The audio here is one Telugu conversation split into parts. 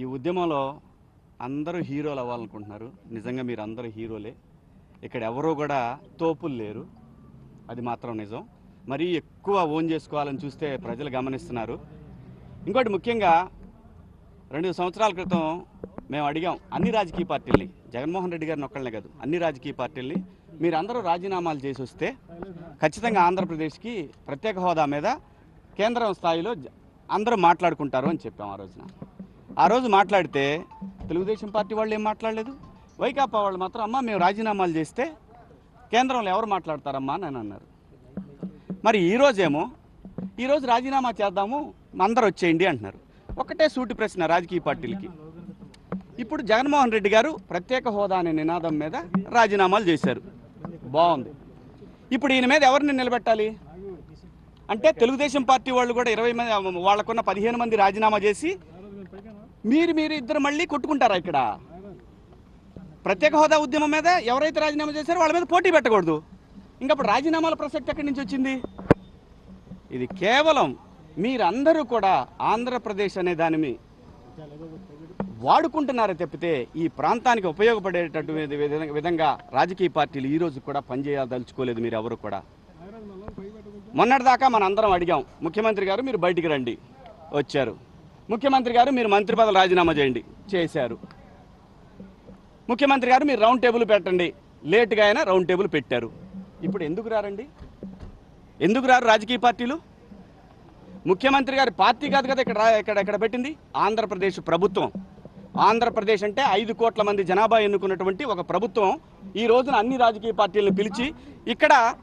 ఈ ఉద్యమంలో అందరూ హీరోలు అవ్వాలనుకుంటున్నారు. నిజంగా మీరు అందరూ హీరోలే. ఇక్కడ ఎవరూ కూడా తోపులు లేరు. అది మాత్రం నిజం. మరీ ఎక్కువ ఓన్ చేసుకోవాలని చూస్తే ప్రజలు గమనిస్తున్నారు. ఇంకోటి ముఖ్యంగా రెండు సంవత్సరాల క్రితం మేము అడిగాం అన్ని రాజకీయ పార్టీల్ని. జగన్మోహన్ రెడ్డి గారిని ఒక్కళ్ళనే కాదు అన్ని రాజకీయ పార్టీల్ని మీరందరూ రాజీనామాలు చేసి వస్తే ఖచ్చితంగా ఆంధ్రప్రదేశ్కి ప్రత్యేక హోదా మీద కేంద్రం స్థాయిలో అందరూ మాట్లాడుకుంటారు అని చెప్పాం ఆ రోజున. ఆ రోజు మాట్లాడితే తెలుగుదేశం పార్టీ వాళ్ళు ఏం మాట్లాడలేదు? వైకాపా వాళ్ళు మాత్రం అమ్మ మేము రాజీనామాలు చేస్తే కేంద్రంలో ఎవరు మాట్లాడతారమ్మా అని అన్నారు. మరి ఈరోజేమో ఈరోజు రాజీనామా చేద్దాము అందరు వచ్చేయండి అంటున్నారు. ఒకటే సూటి ప్రశ్న రాజకీయ పార్టీలకి. ఇప్పుడు జగన్మోహన్ రెడ్డి గారు ప్రత్యేక హోదా అనే నినాదం మీద రాజీనామాలు చేశారు. బాగుంది. ఇప్పుడు ఈయన మీద ఎవరిని నిలబెట్టాలి? అంటే తెలుగుదేశం పార్టీ వాళ్ళు కూడా ఇరవై మంది వాళ్ళకున్న పదిహేను మంది రాజీనామా చేసి మీరు మీరు ఇద్దరు మళ్ళీ కొట్టుకుంటారా ఇక్కడ? ప్రత్యేక హోదా ఉద్యమం మీద ఎవరైతే రాజీనామా చేశారో వాళ్ళ మీద పోటీ పెట్టకూడదు. ఇంకప్పుడు రాజీనామాల ప్రసక్తి ఎక్కడి నుంచి వచ్చింది? ఇది కేవలం మీరందరూ కూడా ఆంధ్రప్రదేశ్ అనే దానిమి వాడుకుంటున్నారే తప్పితే ఈ ప్రాంతానికి ఉపయోగపడేటట్టు విధ- విధంగా రాజకీయ పార్టీలు ఈ రోజు కూడా పనిచేయదలుచుకోలేదు మీరు ఎవరు కూడా. మొన్నటిదాకా మన అందరం అడిగాం ముఖ్యమంత్రి గారు మీరు బయటికి రండి. వచ్చారు. ముఖ్యమంత్రి గారు మీరు మంత్రి పదవి రాజీనామా చేయండి. చేశారు. ముఖ్యమంత్రి గారు మీరు రౌండ్ టేబుల్ పెట్టండి. లేటుగా అయినా రౌండ్ టేబుల్ పెట్టారు. ఇప్పుడు ఎందుకు రారండి? ఎందుకు రారు రాజకీయ పార్టీలు? ముఖ్యమంత్రి గారి పార్టీ కాదు కదా ఇక్కడ రా- ఇక్కడ ఇక్కడ పెట్టింది? ఆంధ్రప్రదేశ్ ప్రభుత్వం. ఆంధ్రప్రదేశ్ అంటే ఐదు కోట్ల మంది జనాభా ఎన్నుకున్నటువంటి ఒక ప్రభుత్వం ఈ రోజున అన్ని రాజకీయ పార్టీలను పిలిచి ఇక్కడ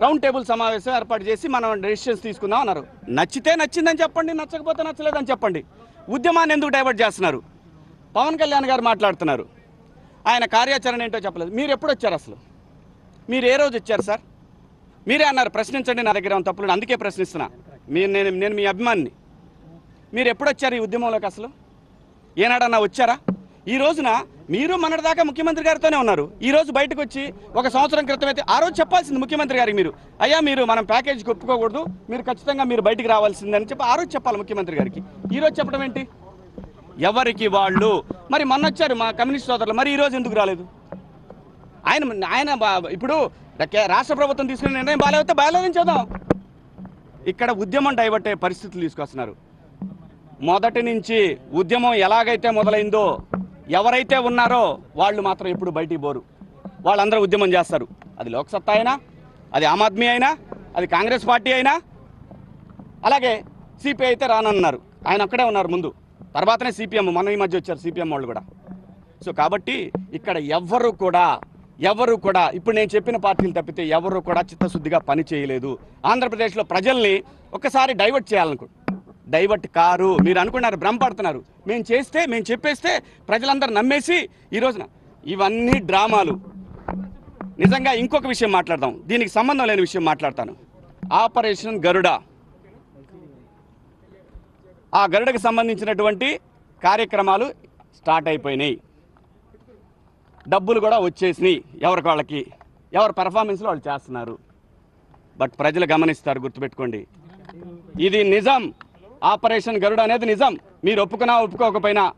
రౌండ్ టేబుల్ సమావేశం ఏర్పాటు చేసి మనం డెసిషన్స్ తీసుకుందాం అన్నారు. నచ్చితే నచ్చిందని చెప్పండి నచ్చకపోతే నచ్చలేదని చెప్పండి. ఉద్యమాన్ని ఎందుకు డైవర్ట్ చేస్తున్నారు? పవన్ కళ్యాణ్ గారు మాట్లాడుతున్నారు. ఆయన కార్యాచరణ ఏంటో చెప్పలేదు. మీరు ఎప్పుడు వచ్చారు అసలు? మీరు ఏ రోజు వచ్చారు సార్? మీరే అన్నారు ప్రశ్నించండి నా దగ్గర తప్పులు అందుకే ప్రశ్నిస్తున్నా. మీరు నేను నేను మీ అభిమానిని. మీరు ఎప్పుడు వచ్చారు ఈ ఉద్యమంలోకి అసలు? ఏనాడన్నా వచ్చారా? ఈ రోజున మీరు మొన్నటిదాకా ముఖ్యమంత్రి గారితోనే ఉన్నారు. ఈ రోజు బయటకు వచ్చి ఒక సంవత్సరం క్రితం అయితే ఆ రోజు చెప్పాల్సింది ముఖ్యమంత్రి గారికి మీరు. అయ్యా మీరు మనం ప్యాకేజీకి ఒప్పుకోకూడదు. మీరు ఖచ్చితంగా మీరు బయటికి రావాల్సిందని చెప్పి ఆ రోజు చెప్పాలి ముఖ్యమంత్రి గారికి. ఈ రోజు చెప్పడం ఏంటి? ఎవరికి వాళ్ళు? మరి మొన్న వచ్చారు మా కమ్యూనిస్ట్ సోదరులు. మరి ఈ రోజు ఎందుకు రాలేదు? ఆయన ఆయన ఇప్పుడు రాష్ట్ర ప్రభుత్వం తీసుకునే నిర్ణయం బాగాలేకపోతే బాగాలేదని చూద్దాం ఇక్కడ ఉద్యమం డైవర్ట్ అయ్యే పరిస్థితులు తీసుకొస్తున్నారు. మొదటి నుంచి ఉద్యమం ఎలాగైతే మొదలైందో ఎవరైతే ఉన్నారో వాళ్ళు మాత్రం ఎప్పుడు బయటికి పోరు. వాళ్ళందరూ ఉద్యమం చేస్తారు. అది లోక్సత్తా అయినా అది ఆమ్ ఆద్మీ అయినా అది కాంగ్రెస్ పార్టీ అయినా. అలాగే సిపిఐ అయితే రానన్నారు. ఆయన అక్కడే ఉన్నారు ముందు. తర్వాతనే సిపిఎం మన ఈ మధ్య వచ్చారు సిపిఎం వాళ్ళు కూడా. సో కాబట్టి ఇక్కడ ఎవ్వరు కూడా ఎవరు కూడా ఇప్పుడు నేను చెప్పిన పార్టీలు తప్పితే ఎవరు కూడా చిత్తశుద్ధిగా పని చేయలేదు. ఆంధ్రప్రదేశ్లో ప్రజల్ని ఒక్కసారి డైవర్ట్ చేయాలనుకో డైవర్ట్ కారు. మీరు అనుకున్నారు భ్రమపడుతున్నారు మేము చేస్తే మేము చెప్పేస్తే ప్రజలందరూ నమ్మేసి ఈ రోజున ఇవన్నీ డ్రామాలు. నిజంగా ఇంకొక విషయం మాట్లాడదాం. దీనికి సంబంధం లేని విషయం మాట్లాడతాను. ఆపరేషన్ గరుడ. ఆ గరుడకు సంబంధించినటువంటి కార్యక్రమాలు స్టార్ట్ అయిపోయినాయి. డబ్బులు కూడా వచ్చేసినాయి ఎవరికి వాళ్ళకి. ఎవరి పెర్ఫార్మెన్స్లో వాళ్ళు చేస్తున్నారు. బట్ ప్రజలు గమనిస్తారు గుర్తుపెట్టుకోండి. ఇది నిజం. ఆపరేషన్ గరుడ అనేది నిజం. మీరు ఒప్పుకున్నా ఒప్పుకోకపోయినా.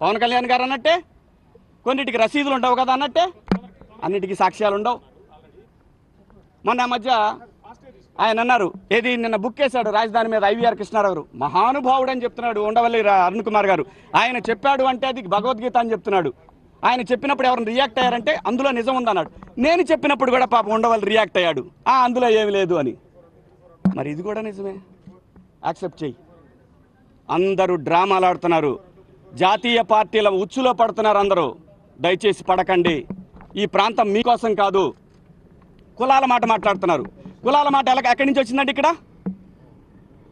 పవన్ కళ్యాణ్ గారు అన్నట్టే? కొన్నిటికి రసీదులు ఉండవు కదా అన్నట్టే? అన్నిటికీ సాక్ష్యాలు ఉండవు. మొన్న మధ్య ఆయన అన్నారు ఏది నిన్న బుక్ చేశాడు రాజధాని మీద ఐవీఆర్ కృష్ణారావు గారు. మహానుభావుడు అని చెప్తున్నాడు ఉండవల్లి అరుణ్ కుమార్ గారు. ఆయన చెప్పాడు అంటే అది భగవద్గీత అని చెప్తున్నాడు. ఆయన చెప్పినప్పుడు ఎవరిని రియాక్ట్ అయ్యారంటే అందులో నిజం ఉందన్నాడు. నేను చెప్పినప్పుడు కూడా పాపం ఉండవల్లి రియాక్ట్ అయ్యాడు. ఆ అందులో ఏమి లేదు అని. మరి ఇది కూడా నిజమే. యాక్సెప్ట్ చేయి అందరూ డ్రామాలు ఆడుతున్నారు. జాతీయ పార్టీల ఉచ్చులో పడుతున్నారు అందరూ. దయచేసి పడకండి. ఈ ప్రాంతం మీకోసం కాదు. కులాల మాట మాట్లాడుతున్నారు. కులాల మాట ఎలా ఎక్కడి నుంచి వచ్చిందండి ఇక్కడ?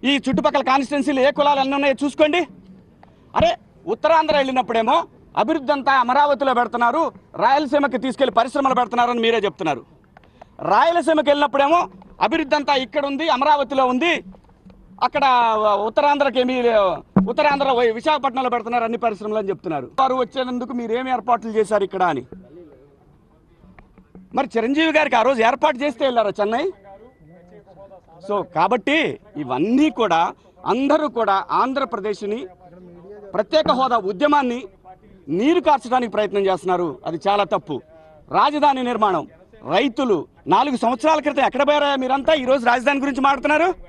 ఈ చుట్టుపక్కల కాన్స్టిట్యున్సీలు ఏ కులాలు ఎన్ని ఉన్నాయో చూసుకోండి. అరే ఉత్తరాంధ్ర వెళ్ళినప్పుడేమో అభివృద్ధి అంతా అమరావతిలో పెడుతున్నారు. రాయలసీమకి తీసుకెళ్ళి పరిశ్రమలు పెడుతున్నారని మీరే చెప్తున్నారు. రాయలసీమకి వెళ్ళినప్పుడేమో అభివృద్ధి అంతా ఇక్కడ ఉంది అమరావతిలో ఉంది. అక్కడ ఉత్తరాంధ్రకి ఏమీ ఉత్తరాంధ్ర విశాఖపట్నంలో పెడుతున్నారు అన్ని పరిశ్రమలు అని చెప్తున్నారు. వారు వచ్చేందుకు మీరు ఏమి ఏర్పాట్లు చేశారు ఇక్కడ అని? మరి చిరంజీవి గారికి ఆ రోజు ఏర్పాటు చేస్తే వెళ్ళారా చెన్నై? సో కాబట్టి ఇవన్నీ కూడా అందరూ కూడా ఆంధ్రప్రదేశ్ని ప్రత్యేక హోదా ఉద్యమాన్ని నీరు కార్చడానికి ప్రయత్నం చేస్తున్నారు. అది చాలా తప్పు. రాజధాని నిర్మాణం. రైతులు నాలుగు సంవత్సరాల క్రితం ఎక్కడ పోయారా మీరంతా? ఈరోజు రాజధాని గురించి మాట్లాడుతున్నారు?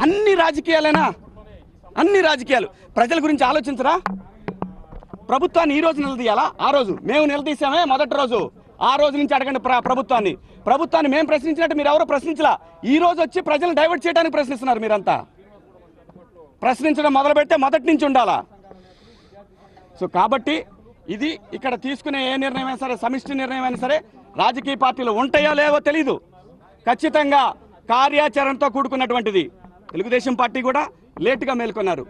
అన్ని రాజకీయాలేనా అన్ని రాజకీయాలు. ప్రజల గురించి ఆలోచించరా? ప్రభుత్వాన్ని ఈ రోజు నిలదీయాలా? ఆ రోజు. మేము నిలదీసామే మొదటి రోజు. ఆ రోజు నుంచి అడగండి ప్ర- ప్రభుత్వాన్ని. ప్రభుత్వాన్ని మేము ప్రశ్నించినట్టు మీరు ఎవరు ప్రశ్నించలా? ఈ రోజు వచ్చి ప్రజలను డైవర్ట్ చేయడానికి ప్రశ్నిస్తున్నారు మీరంతా. ప్రశ్నించడం మొదలు పెడితే మొదటి నుంచి ఉండాలా? సో కాబట్టి ఇది ఇక్కడ తీసుకునే ఏ నిర్ణయం అయినా సరే సమిష్టి నిర్ణయం అయినా సరే రాజకీయ పార్టీలు ఉంటాయో లేవో తెలీదు. ఖచ్చితంగా కార్యాచరణతో కూడుకున్నటువంటిది. తెలుగుదేశం పార్టీ కూడా లేటుగా మేల్కొన్నారు.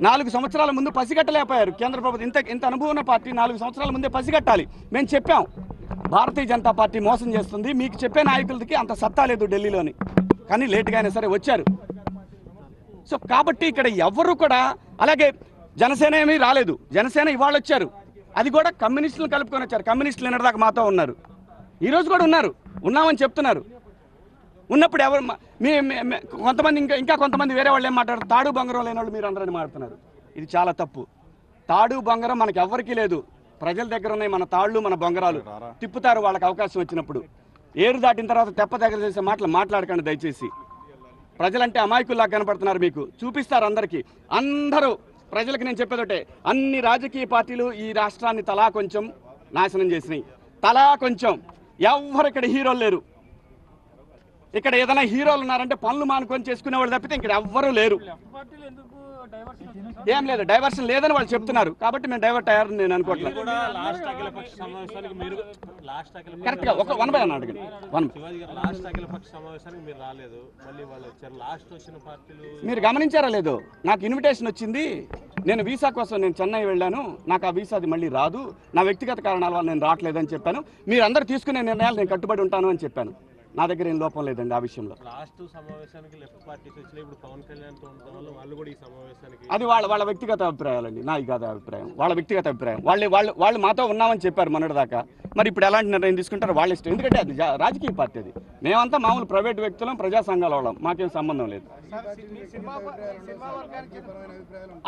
నాలుగు సంవత్సరాల ముందు పసిగట్టలేకపోయారు. కేంద్ర ప్రభుత్వం ఇంత ఇంత అనుభవం ఉన్న పార్టీ నాలుగు సంవత్సరాల ముందే పసిగట్టాలి. మేము చెప్పాం భారతీయ జనతా పార్టీ మోసం చేస్తుంది. మీకు చెప్పే నాయకులకి అంత సత్తా లేదు ఢిల్లీలోని. కానీ లేటుగా అయినా సరే వచ్చారు. సో కాబట్టి ఇక్కడ ఎవరు కూడా అలాగే జనసేన ఏమీ రాలేదు. జనసేన ఇవాళ వచ్చారు. అది కూడా కమ్యూనిస్టులను కలుపుకొని వచ్చారు. కమ్యూనిస్టులు నిన్నటిదాకా మాతో ఉన్నారు. ఈరోజు కూడా ఉన్నారు. ఉన్నామని చెప్తున్నారు. ఉన్నప్పుడు ఎవరు మీ కొంతమంది ఇంకా ఇంకా కొంతమంది వేరే వాళ్ళు ఏం మాట్లాడారు. తాడు బంగారం లేని వాళ్ళు మీరు అందరని మాట్లాడుతున్నారు. ఇది చాలా తప్పు. తాడు బంగారం మనకి ఎవ్వరికీ లేదు. ప్రజల దగ్గర ఉన్నాయి మన తాళ్ళు మన బొంగరాలు. తిప్పుతారు వాళ్ళకి అవకాశం వచ్చినప్పుడు. ఏరు దాటిన తర్వాత తెప్ప దగ్గర చేసే మాటలు మాట్లాడకండి దయచేసి. ప్రజలంటే అమాయకుల్లా కనపడుతున్నారు మీకు. చూపిస్తారు అందరికీ. అందరూ ప్రజలకు నేను చెప్పేదొటే అన్ని రాజకీయ పార్టీలు ఈ రాష్ట్రాన్ని తలా కొంచెం నాశనం చేసినాయి. తలా కొంచెం. ఎవరు ఇక్కడ హీరోలు లేరు. ఇక్కడ ఏదైనా హీరోలు ఉన్నారంటే పనులు మానుకొని చేసుకునే వాళ్ళు తప్పితే ఇక్కడ ఎవ్వరూ లేరు. ఏం లేదు డైవర్షన్ లేదని వాళ్ళు చెప్తున్నారు. కాబట్టి మేము డైవర్ట్ అయ్యారని నేను అనుకోవట్లేదు. అఖిలపక్ష కరెక్ట్గా ఒక వన్ బై వన్ సమావేశానికి మీరు గమనించారా లేదు? నాకు ఇన్విటేషన్ వచ్చింది. నేను వీసా కోసం నేను చెన్నై వెళ్ళాను. నాకు ఆ వీసాది మళ్ళీ రాదు. నా వ్యక్తిగత కారణాల వల్ల నేను రావట్లేదని చెప్పాను. మీరు అందరు తీసుకునే నిర్ణయాలు నేను కట్టుబడి ఉంటాను అని చెప్పాను. నా దగ్గర ఏం లోపం లేదండి ఆ విషయంలో. లాస్ట్ సమావేశానికి లెఫ్ట్ పార్టీస్ వచ్చినాయి ఇప్పుడు పవన్ కళ్యాణ్తో ఉండడం వల్ల వాళ్ళు కూడా ఈ సమావేశానికి అది వాళ్ళ వాళ్ళ వ్యక్తిగత అభిప్రాయాలండి నా కాదు అభిప్రాయం. వాళ్ళ వ్యక్తిగత అభిప్రాయం. వాళ్ళు వాళ్ళు వాళ్ళు మాతో ఉన్నామని చెప్పారు మొన్నటిదాకా. మరి ఇప్పుడు ఎలాంటి నిర్ణయం తీసుకుంటారో వాళ్ళ ఇష్టం. ఎందుకంటే అది రాజకీయ పార్టీ అది. మేమంతా మామూలు ప్రైవేట్ వ్యక్తులం ప్రజా సంఘాల వాళ్ళం. మాకేం సంబంధం లేదు.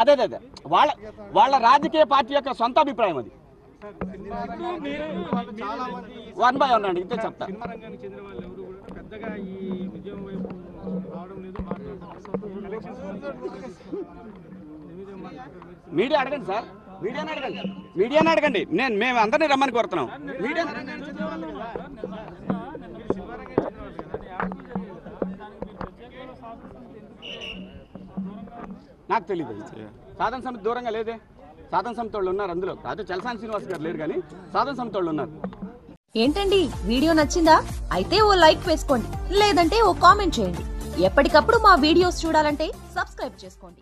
అదే అదే. వాళ్ళ వాళ్ళ రాజకీయ పార్టీ యొక్క సొంత అభిప్రాయం అది. వన్ బై వన్ అండి ఇంతే చెప్తా. మీడియా అడగండి సార్. మీడియాని అడగండి. మీడియాని అడగండి. నేను మేము అందరినీ రమ్మని కోరుతున్నాం. మీడియా నాకు తెలియదు సాధన సమితి దూరంగా లేదే? సాధన సంతోళ్ళు ఉన్నారు అందులో. కాదు చలసాని శ్రీనివాస్ గారు లేరు కానీ సాధన సంతోళ్ళు ఉన్నారు. ఏంటండి? వీడియో నచ్చిందా? అయితే ఓ లైక్ వేసుకోండి. లేదంటే ఓ కామెంట్ చేయండి. ఎప్పటికప్పుడు మా వీడియోస్ చూడాలంటే సబ్స్క్రైబ్ చేసుకోండి.